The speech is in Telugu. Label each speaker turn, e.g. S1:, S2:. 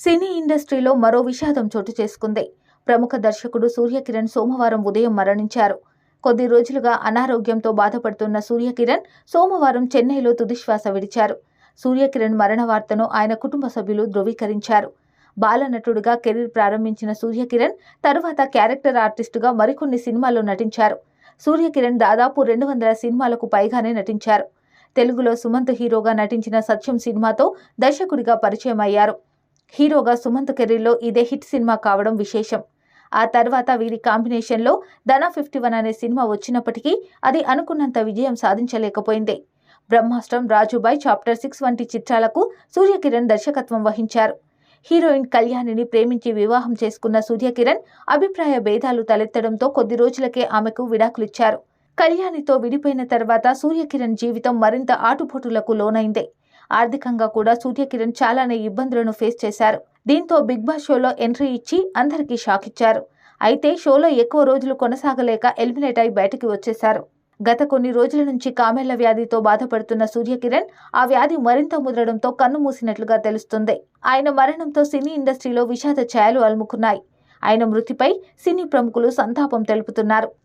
S1: సినీ ఇండస్ట్రీలో మరో విషాదం చోటు చేసుకుంది. ప్రముఖ దర్శకుడు సూర్యకిరణ్ సోమవారం ఉదయం మరణించారు. కొద్ది రోజులుగా అనారోగ్యంతో బాధపడుతున్న సూర్యకిరణ్ సోమవారం చెన్నైలో తుదిశ్వాస విడిచారు. సూర్యకిరణ్ మరణ వార్తను ఆయన కుటుంబ సభ్యులు ధృవీకరించారు. బాలనటుడుగా కెరీర్ ప్రారంభించిన సూర్యకిరణ్ తరువాత క్యారెక్టర్ ఆర్టిస్టుగా మరికొన్ని సినిమాల్లో నటించారు. సూర్యకిరణ్ దాదాపు రెండు వందల సినిమాలకు పైగానే నటించారు. తెలుగులో సుమంత్ హీరోగా నటించిన సత్యం సినిమాతో దర్శకుడిగా పరిచయం అయ్యారు హీరోగా సుమంత్ కెరీర్లో ఇదే హిట్ సినిమా కావడం విశేషం. ఆ తర్వాత వీరి కాంబినేషన్లో ధనా ఫిఫ్టీ వన్ అనే సినిమా వచ్చినప్పటికీ అది అనుకున్నంత విజయం సాధించలేకపోయింది. బ్రహ్మాస్త్రం రాజుబాయ్ చాప్టర్ సిక్స్ వంటి చిత్రాలకు సూర్యకిరణ్ దర్శకత్వం వహించారు. హీరోయిన్ కళ్యాణిని ప్రేమించి వివాహం చేసుకున్న సూర్యకిరణ్ అభిప్రాయ భేదాలు తలెత్తడంతో కొద్ది రోజులకే ఆమెకు విడాకులిచ్చారు. కళ్యాణితో విడిపోయిన తర్వాత సూర్యకిరణ్ జీవితం మరింత ఆటుపోటులకు లోనైంది. ఆర్థికంగా కూడా సూర్యకిరణ్ చాలానే ఇబ్బందులను ఫేస్ చేశారు. దీంతో బిగ్ బాస్ షోలో ఎంట్రీ ఇచ్చి అందరికీ షాక్ ఇచ్చారు. అయితే షోలో ఎక్కువ రోజులు కొనసాగలేక ఎలిమినేట్ అయి బయటికి వచ్చేశారు. గత కొన్ని రోజుల నుంచి కామెళ్ళ వ్యాధితో బాధపడుతున్న సూర్యకిరణ్ ఆ వ్యాధి మరింత ముదరడంతో కన్ను మూసినట్లుగా తెలుస్తుంది. ఆయన మరణంతో సినీ ఇండస్ట్రీలో విషాద ఛాయలు అలుముకున్నాయి. ఆయన మృతిపై సినీ ప్రముఖులు సంతాపం తెలుపుతున్నారు.